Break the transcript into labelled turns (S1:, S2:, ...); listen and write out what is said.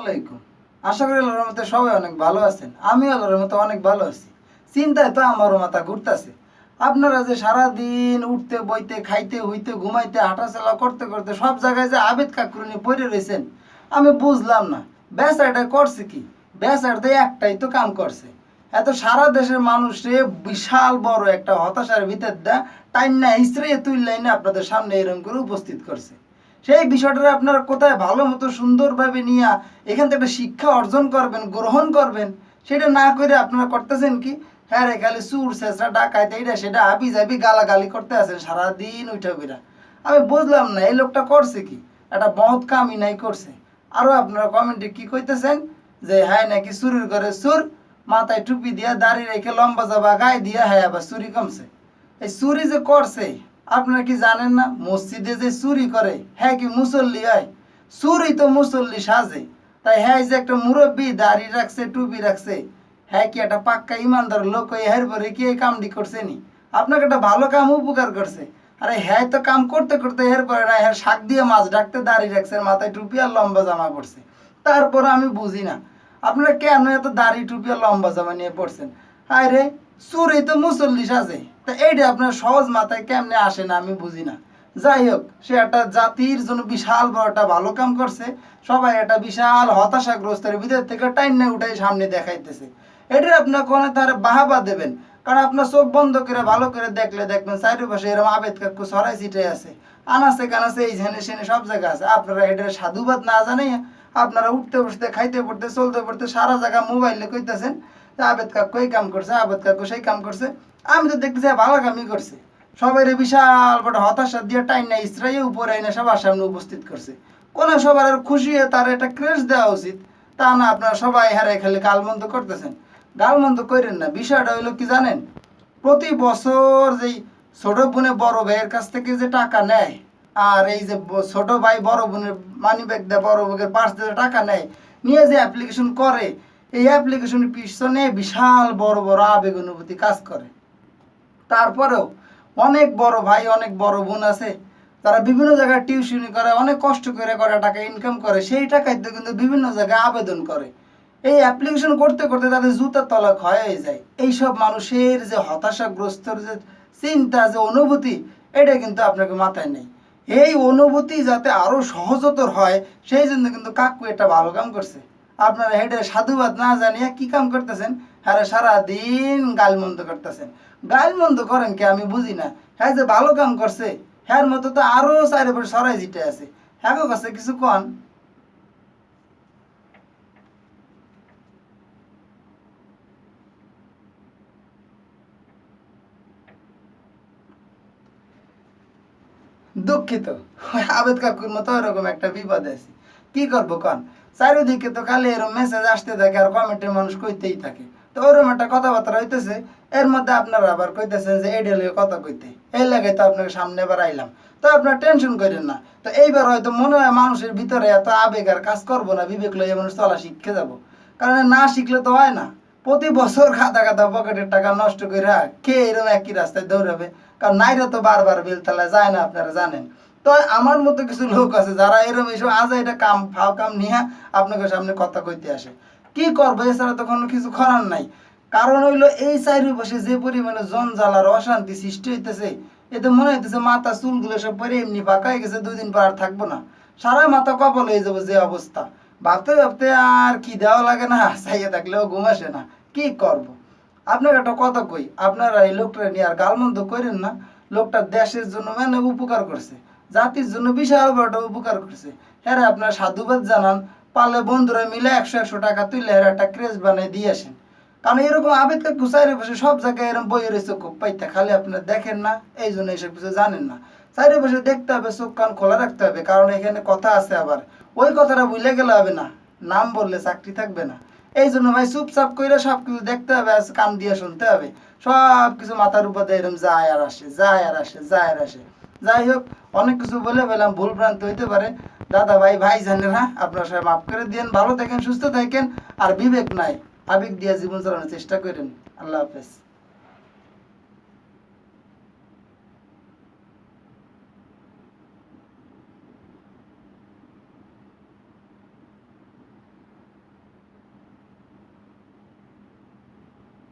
S1: আলাইকুম। আশা করি আল্লাহর সবাই অনেক ভালো আছেন। আমি আল্লাহর অনেক ভালো আছি। চিন্তায় তো আমারও মাথা ঘুরতেছে। আপনারা যে সারা দিন উঠতে, বইতে, খাইতে, হইতে, ঘুমাইতে, হাঁটাচলা করতে করতে সব জায়গায় যে আবেদ কাকুরনি পড়ে রয়েছেন, আমি বুঝলাম না। বেচারটা করছে কি? বেচারতে একটাই তো কাম করছে। এত সারা দেশের মানুষে বিশাল বড় একটা হতাশার ভিতর দা টাইম না হিস্ট্রি তুললাই না আপনাদের সামনে এরকম করে উপস্থিত করছে। সেই বিষয়টা আপনারা কোথায় ভালো মতো সুন্দরভাবে নিয়ে এখান থেকে একটা শিক্ষা অর্জন করবেন, গ্রহণ করবেন, সেটা না করে আপনারা করতেছেন কি? হ্যাঁ রে, খালি সুর শেষরা ডাকাইতে এইটা সেটা হাবি যাবি গালাগালি করতে আছেন সারাদিন উঠে বিরা আমি বুঝলাম না, এই লোকটা করছে কি? একটা মহৎ কামই নাই করছে। আরও আপনারা কমেন্টে কি কইতেছেন? যে হ্যাঁ নাকি চুরির করে সুর মাথায় টুপি দিয়া, দাড়ি রেখে লম্বা যাবা গায়ে দিয়া হ্যাঁ আবার চুরি কমছে। এই চুরি যে করছে আপনারা কি জানেন না? মসজিদে যে চুরি করে হ্যাঁ কি মুসল্লি হয়? চুরি তো মুসল্লি সাজে। তাই হ্যাঁ যে একটা মুরব্বী দাড়ি রাখছে, টুপি রাখছে হ্যাঁ কি একটা পাক্কা ইমানদার লোক হয়ে হের পরে কি এই কামটি করছে নি? আপনাকে একটা ভালো কাম উপকার করছে। আরে হ্যাঁ তো কাম করতে করতে হের পরে না হ্যাঁ শাক দিয়ে মাছ ডাকতে দাড়ি রাখছে মাথায় টুপি আর লম্বা জামা পড়ছে তারপর আমি বুঝি না, আপনারা কেন এত দাড়ি, টুপি আর লম্বা জামা নিয়ে পড়ছেন হায় রে চুরি তো মুসল্লি সাজে তা এইটা আপনার সহজ মাথায় কেমনে আসে না আমি বুঝি না। যাই হোক, সে একটা জাতির জন্য বিশাল বড় একটা ভালো কাম করছে। সবাই একটা বিশাল হতাশাগ্রস্তের ভিতর থেকে টাইনে উঠাই সামনে দেখাইতেছে। এটা আপনার কোনো তার বাহাবা দেবেন। কারণ আপনার চোখ বন্ধ করে, ভালো করে দেখলে দেখবেন চারিপাশে এরকম আবেদ কাকু সরাই ছিটে আছে। আনাসে কানাসে এই ঝেনে সেনে সব জায়গা আছে। আপনারা এটার সাধুবাদ না জানাই আপনারা উঠতে বসতে, খাইতে পড়তে, চলতে পড়তে সারা জায়গা মোবাইলে কইতেছেন। আবেদ কাম করছে, আবেদ কাকু সেই কাম করছে। আমি তো দেখতেছি ভালো কামই করছে। বিশাল বড় হতাশা দিয়ে না ইসরাই উপরে এনে সবার সামনে উপস্থিত করছে। কোন সবার খুশি হয়ে তার একটা ক্রেজ দেওয়া উচিত। তা না, আপনারা সবাই হারাই খালি গালমন্দ করতেছেন। গালমন্দ করেন না, বিষয়টা হইল কি জানেন? প্রতি বছর যেই ছোট বোনে বড় ভাইয়ের কাছ থেকে যে টাকা নেয়, আর এই যে ছোট ভাই বড় বোনের মানি ব্যাগ দেয়, বড় ভাইয়ের পার্স দিয়ে টাকা নেয়, নিয়ে যে অ্যাপ্লিকেশন করে এই অ্যাপ্লিকেশনের পিছনে বিশাল বড় বড় আবেগ অনুভূতি কাজ করে। তারপরেও অনেক বড় ভাই, অনেক বড় বোন আছে, তারা বিভিন্ন জায়গায় টিউশনি করে, অনেক কষ্ট করে করে টাকা ইনকাম করে, সেই টাকায় তো কিন্তু বিভিন্ন জায়গায় আবেদন করে। এই অ্যাপ্লিকেশন করতে করতে তাদের জুতার তলা হয়ে যায়। এইসব মানুষের যে হতাশাগ্রস্তর যে চিন্তা, যে অনুভূতি, এটা কিন্তু আপনাকে মাথায় নেই। এই অনুভূতি যাতে আরও সহজতর হয়, সেই জন্য কিন্তু কাকু এটা ভালো কাম করছে। আপনারা হেডে সাধুবাদ না জানিয়ে কি কাম করতেছেন? হ্যাঁ সারা দিন গালমন্দ করতেছেন। গালমন্দ করেন কি আমি বুঝি না। হ্যাঁ যে ভালো কাম করছে হ্যাঁ মতো তো আরও চারিপাশে সরাই জিটে আছে। হ্যাঁ কাছে কিছু কন? দুঃখিত। আবেদ কাকুর মতো ওরকম একটা বিপদ আছে। কি করব কন? চারিদিকে তো খালি এরকম মেসেজ আসতে থাকে আর কমেন্টের মানুষ কইতেই থাকে। তো ওরকম একটা কথাবার্তা হইতেছে এর মধ্যে আপনারা আবার কইতেছেন যে এই ডেলে কথা কইতে। এই লাগে তো আপনাকে সামনে এবার আইলাম। তো আপনার টেনশন করেন না। তো এইবার হয়তো মনে হয় মানুষের ভিতরে এত আবেগ আর কাজ করব না, বিবেক লইয়া মানুষ চলা শিখে যাব। কারণ না শিখলে তো হয় না। প্রতি বছর খাতা খাতা পকেটের টাকা নষ্ট করে কে এরকম একই রাস্তায় দৌড়াবে? কারণ নাইরা তো বারবার বেলতলায় যায় না, আপনারা জানেন। তো আমার মতো কিছু লোক আছে যারা এরকম এইসব আজ এটা কাম, ফাও কাম নিয়ে আপনাদের সামনে কথা কইতে আসে। কি করব? এছাড়া তো কোনো কিছু করার নাই। কারণ হইল এই বসে যে পরিমাণে জঞ্জাল আর অশান্তি সৃষ্টি হইতেছে, এতে মনে হইতেছে মাথা চুলগুলো সব পরে এমনি পাকা হয়ে গেছে, দুই দিন পর আর থাকব না। সারা মাথা কপাল হয়ে যাব যে অবস্থা। ভাবতে ভাবতে আর কি দেওয়া লাগে না, চাইয়ে থাকলেও ঘুম আসে না। কি করব। আপনার একটা কথা কই, আপনারা এই লোকটা নিয়ে আর গালমন্দ করেন না। লোকটা দেশের জন্য মানে উপকার করছে। জাতির জন্য বিশাল বড় উপকার করছে। হ্যাঁ আপনার সাধুবাদ জানান পালে বন্ধুরা মিলে একশো একশো টাকা তুলে এর একটা ক্রেজ বানিয়ে দিয়ে আসেন। কারণ এরকম আবেদ কাকু বসে সব জায়গায় এরকম বই রয়েছে খুব পাইতে, খালি আপনারা দেখেন না, এই জন্য এইসব কিছু জানেন না। চাইরে বসে দেখতে হবে, চোখ কান খোলা রাখতে হবে, কারণ এখানে কথা আছে আবার। ওই কথাটা ভুলে গেলে হবে না, নাম বললে চাকরি থাকবে না। এই জন্য ভাই চুপচাপ করে সব কিছু দেখতে হবে কান দিয়ে শুনতে হবে। সব কিছু মাথার উপর দিয়ে এরকম যায় আর আসে, যায় আর আসে, যায় আর আসে। যাই হোক অনেক কিছু বলে বললাম ভুল ভ্রান্ত হইতে পারে। দাদা ভাই ভাই জানেন হ্যাঁ আপনার সবাই মাফ করে দিয়েন। ভালো থাকেন, সুস্থ থাকেন। আর বিবেক নাই, আবেগ দিয়ে জীবন চালানোর চেষ্টা করেন। আল্লাহ হাফেজ।